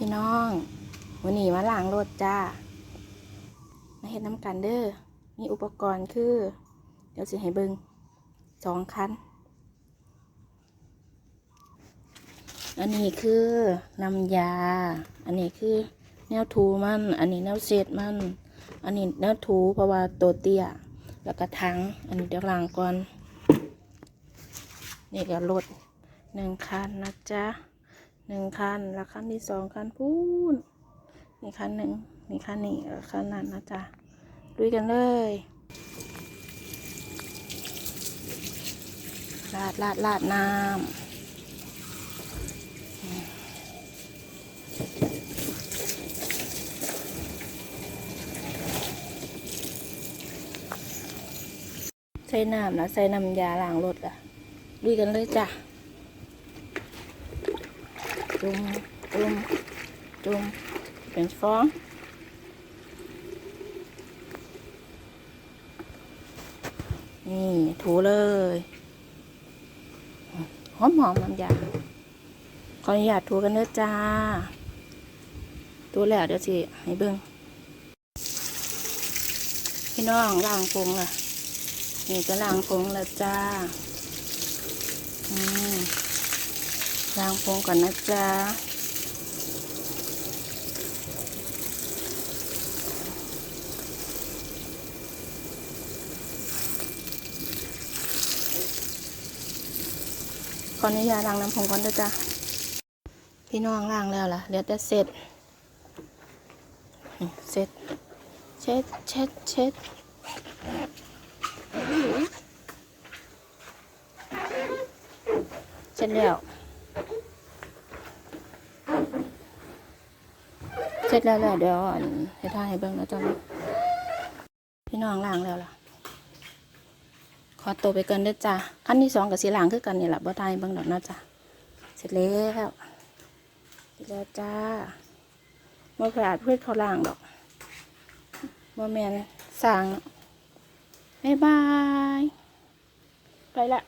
พี่น้องวันนี้มาล้างรถจ้า มาเห็นน้ำกันเด้อ มีอุปกรณ์คือ เดี๋ยวสิให้เบิงสองคัน อันนี้คือน้ำยา อันนี้คือแนวถูมัน อันนี้แนวเศษมัน อันนี้แนวถูเพราะว่าตัวเตี้ย แล้วก็ทัง อันนี้เดี๋ยวล้างก่อน นี่ก็รถหนึ่งคันนะจ๊ะ หนึ่งคันแล้วคันที่สองคันพูนนี่คันหนึ่งนี่คันนี้แล้วคันนั้นนะจ๊ะลุยกันเลยลาดลาดลาดน้ำใส่น้ำนะใส่น้ำยาล้างรถอะลุยกันเลยจ้ะ จุ่มจุ่มจุ่มเป็นฟองนี่ถูเลยหอมหอมน้ำยาขออนุญาตถูกันเด้อจ้าถูแล้วเดี๋ยวสิให้เบิ่งพี่น้องล้างผงล่ะนี่ก็ล้างผงแล้วจ้า อืม ล้างผงก่อนนะจ๊ะขออนุญาตล้างน้ำผงก่อนนะจ๊ะพี่น้องล้างแล้วล่ะเหลือแต่เสร็จเสร็จเช็ดเช็ดเช็ดเสร็จแล้ว เส ร็จแล้วแหละเดี๋ยวอันให้ท่าให้เบิ่งนะจ๊ะพี่น้องล้างแล้วล่ะ ขอตัวไปเกันเด้อจ้ะขั้นที่สองกับสีล้างคือกันนี่แหละบ่ทายเบิ่งดอกนะจ๊ะเสร็จแล้วเสร็จแล้วจ้าบ่พลาดเพื่อเขาล้างดอกบ่แมนสร้างบ๊ายบาย ไปละ